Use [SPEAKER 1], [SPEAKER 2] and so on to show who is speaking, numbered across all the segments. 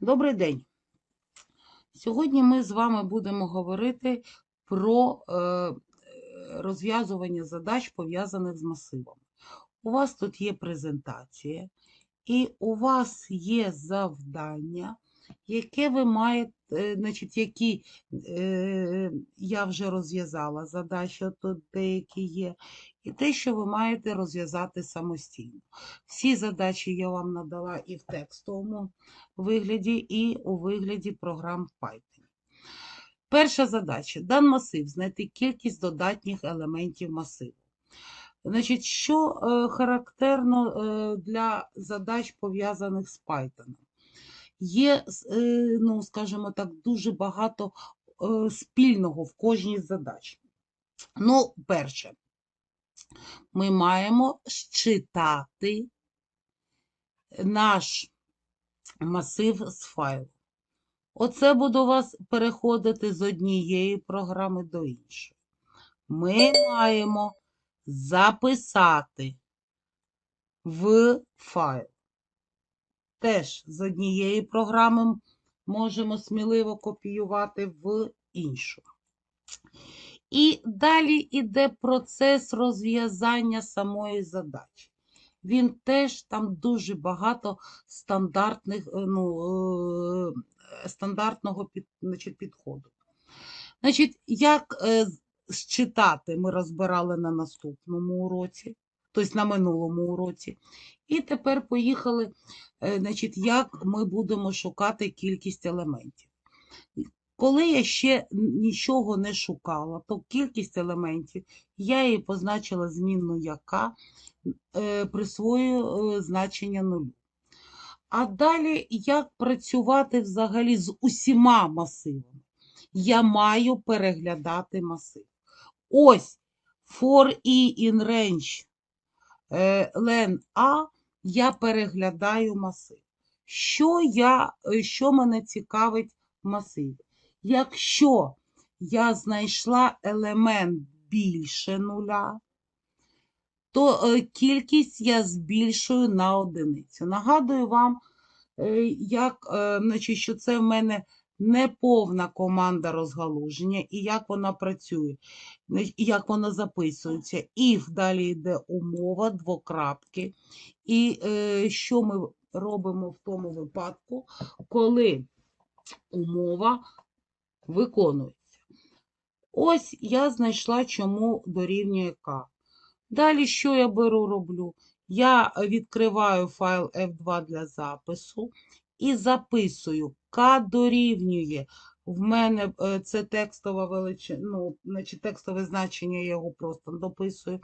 [SPEAKER 1] Добрий день. Сьогодні ми з вами будемо говорити про е, розв'язування задач, пов'язаних з масивом. У вас тут є презентація, і у вас є завдання, яке ви маєте, значить, які е, я вже розв'язала задачі, тут деякі є, і те, що ви маєте розв'язати самостійно. Всі задачі я вам надала і в текстовому вигляді, і у вигляді програм Python. Перша задача. Дан масив знайти кількість додатніх елементів масиву. Значить, що е, характерно е, для задач, пов'язаних з Python? Є, е, ну, скажімо так, дуже багато е, спільного в кожній з задач. Ну, перше, ми маємо считати наш масив з файлу. Оце буде у вас переходити з однієї програми до іншої. Ми маємо записати в файл. Теж з однієї програми можемо сміливо копіювати в іншу. І далі йде процес розв'язання самої задачі. Він теж там дуже багато стандартних, е, ну, е, стандартного під, значить, підходу. Значить, як е, считати ми розбирали на наступному уроці, тобто на минулому уроці. І тепер поїхали, е, значить, як ми будемо шукати кількість елементів. Коли я ще нічого не шукала, то кількість елементів я її позначила змінну яка е, присвоюю е, значення нулю. А далі, як працювати взагалі з усіма масивами? Я маю переглядати масив. Ось for e in range е, len A я переглядаю масив. Що, я, е, що мене цікавить в масиві? Якщо я знайшла елемент більше нуля, то е, кількість я збільшую на одиницю. Нагадую вам, як, значить, що це в мене неповна команда розгалуження і як вона працює, і як вона записується. If далі йде умова, двокрапки. І е, що ми робимо в тому випадку, коли умова виконується. Ось я знайшла, чому дорівнює К. Далі що я беру, роблю? Я відкриваю файл F2 для запису і записую К дорівнює. В мене е, це текстова величина, ну, значить, текстове значення, я його просто дописую.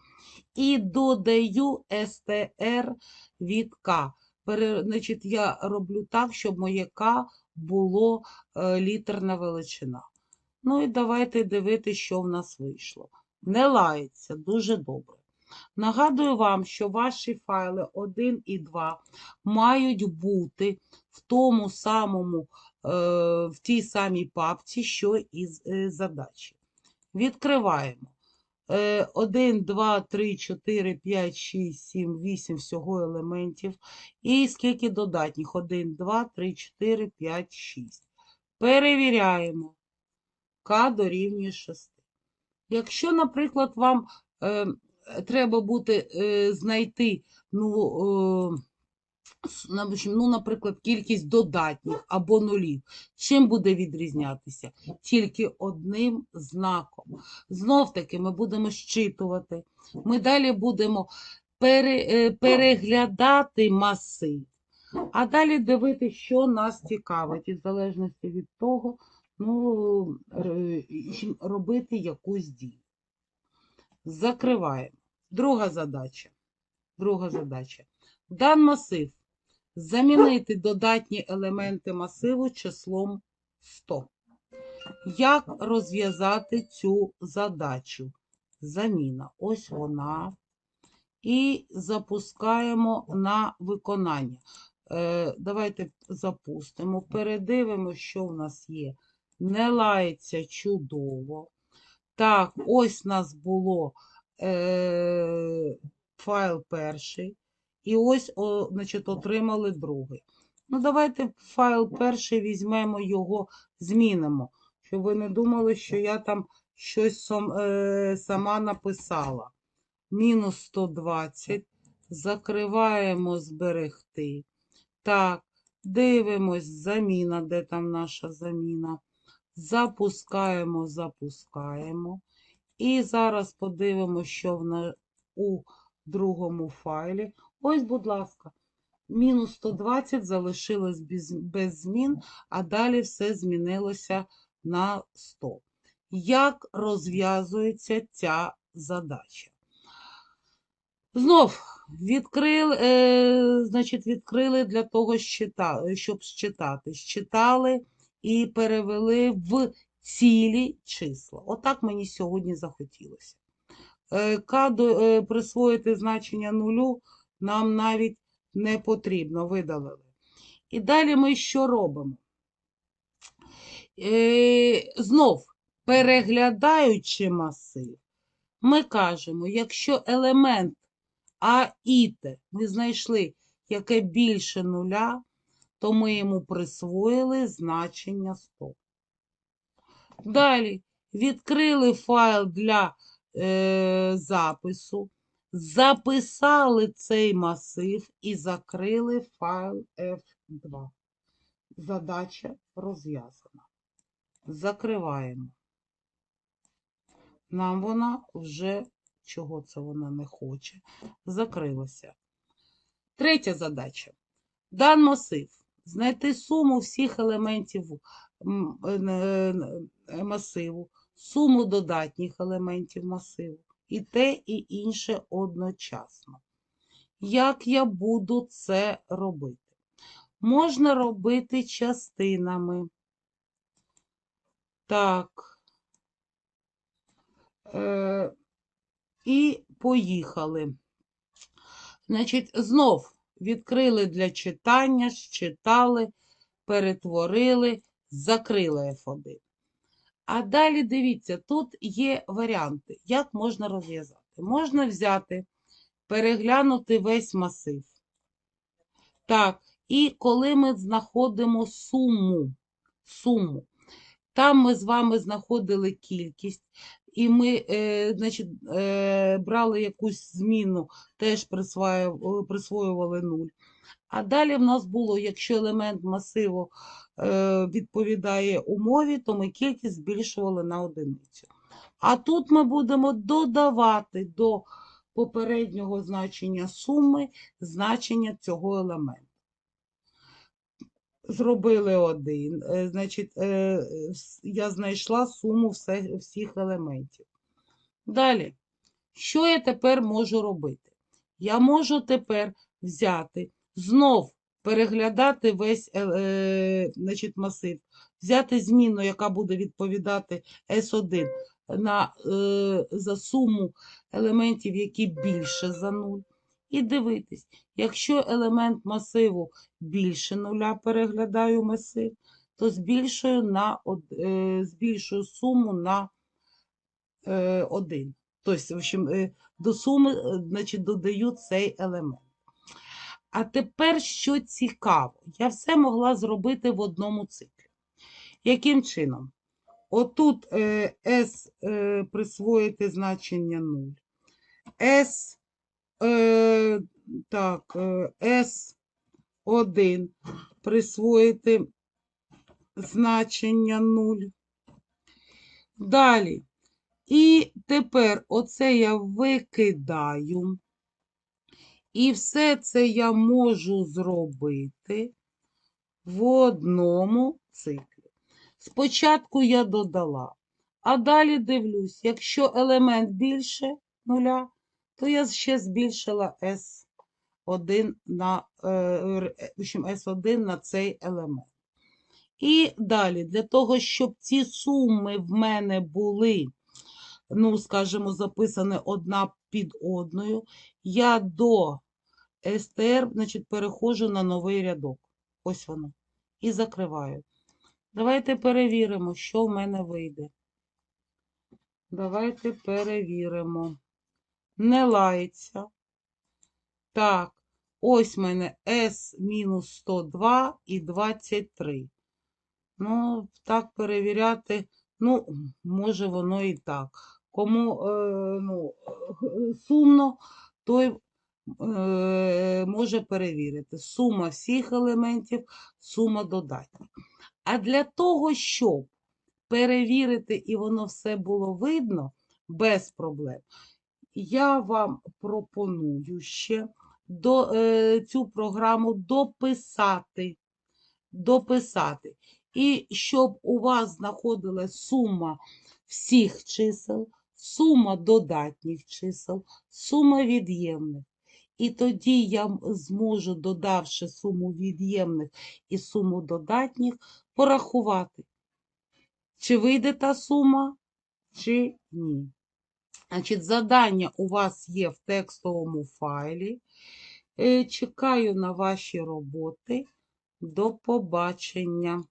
[SPEAKER 1] І додаю str від К. Пере, значить, я роблю так, щоб моє К було е, літерна величина. Ну і давайте дивитися, що в нас вийшло. Не лається, дуже добре. Нагадую вам, що ваші файли 1 і 2 мають бути в тому самому, е, в тій самій папці, що і е, задачі. Відкриваємо. Е, 1, 2, 3, 4, 5, 6, 7, 8 всього елементів. І скільки додатніх? 1, 2, 3, 4, 5, 6. Перевіряємо. К дорівнює 6. Якщо, наприклад, вам е, треба буде знайти, ну, ну, наприклад, кількість додатніх або нулів, чим буде відрізнятися? Тільки одним знаком. Знов таки ми будемо щитувати. Ми далі будемо пере, е, переглядати масив. А далі дивитися, що нас цікавить, і в залежності від того, ну, робити якусь дію. Закриваємо. Друга задача. Друга задача. Дан масив. Замінити додатні елементи масиву числом 100. Як розв'язати цю задачу? Заміна. Ось вона. І запускаємо на виконання. Е, давайте запустимо, передивимо, що в нас є. Не лається чудово. Так, ось у нас було е, файл перший. І ось, о, значить, отримали другий. Ну, давайте файл перший візьмемо його, змінимо, щоб ви не думали, що я там щось сам, е, сама написала. Мінус 120. Закриваємо зберегти. Так, дивимось, заміна, де там наша заміна. Запускаємо, запускаємо. І зараз подивимося, що в на... у другому файлі. Ось, будь ласка, мінус 120 залишилось без, без змін, а далі все змінилося на 100. Як розв'язується ця задача? Знов відкрили, е, значить, відкрили для того, щоб считати. Считали і перевели в цілі числа. Отак мені сьогодні захотілося. Е, К е, присвоїти значення нулю нам навіть не потрібно, видалили. І далі ми що робимо? Е, Знов, переглядаючи масив, ми кажемо, якщо елемент А і ми знайшли, яке більше нуля, то ми йому присвоїли значення 100. Далі відкрили файл для е, запису, записали цей масив і закрили файл F2. Задача розв'язана. Закриваємо. Нам вона вже, чого це вона не хоче, закрилася. Третя задача. Дан масив. Знайти суму всіх елементів е, е, е, масиву, суму додатніх елементів масиву. І те, і інше одночасно. Як я буду це робити? Можна робити частинами. Так. Е, і поїхали. Значить, знов відкрили для читання, считали, перетворили, закрили F1. А далі дивіться, тут є варіанти, як можна розв'язати. Можна взяти, переглянути весь масив. Так, і коли ми знаходимо суму, суму, там ми з вами знаходили кількість, і ми е, значить, е, брали якусь зміну, теж присвоювали, присвоювали 0. А далі в нас було, якщо елемент масиву е, відповідає умові, то ми кількість збільшували на одиницю. А тут ми будемо додавати до попереднього значення суми значення цього елементу. Зробили один. Е, Значить, е, я знайшла суму всіх елементів. Далі, що я тепер можу робити? Я можу тепер взяти, знов переглядати весь е, значить, масив, взяти зміну, яка буде відповідати S1 на, за суму елементів, які більше за 0. І дивитись, якщо елемент масиву більше нуля переглядаю масив, то збільшую, на, е, збільшую суму на е, 1. Тобто, в общем, е, до суми е, значить, додаю цей елемент. А тепер, що цікаво, я все могла зробити в одному циклі. Яким чином? Отут е, S е, присвоїти значення 0. S, е, так, е, S1 присвоїти значення 0. Далі. І тепер оце я викидаю. І все це я можу зробити в одному циклі. Спочатку я додала, а далі дивлюсь, якщо елемент більше нуля, то я ще збільшила S1 на, е, е, в общем, S1 на цей елемент. І далі, для того, щоб ці суми в мене були, ну, скажімо, записані одна під одною, я до STR, значить, переходжу на новий рядок. Ось воно. І закриваю. Давайте перевіримо, що в мене вийде. Давайте перевіримо. Не лається. Так, Ось мене S мінус 102 і 23. Ну, так перевіряти, ну, може воно і так. Кому е, ну, сумно, той е, може перевірити. Сума всіх елементів, сума додатня. А для того, щоб перевірити і воно все було видно без проблем, я вам пропоную ще до, е, цю програму дописати. Дописати. І щоб у вас знаходилась сума всіх чисел, сума додатніх чисел, сума від'ємних. І тоді я зможу, додавши суму від'ємних і суму додатніх, порахувати, чи вийде та сума, чи ні. Значить, завдання у вас є в текстовому файлі. Е, Чекаю на ваші роботи. До побачення.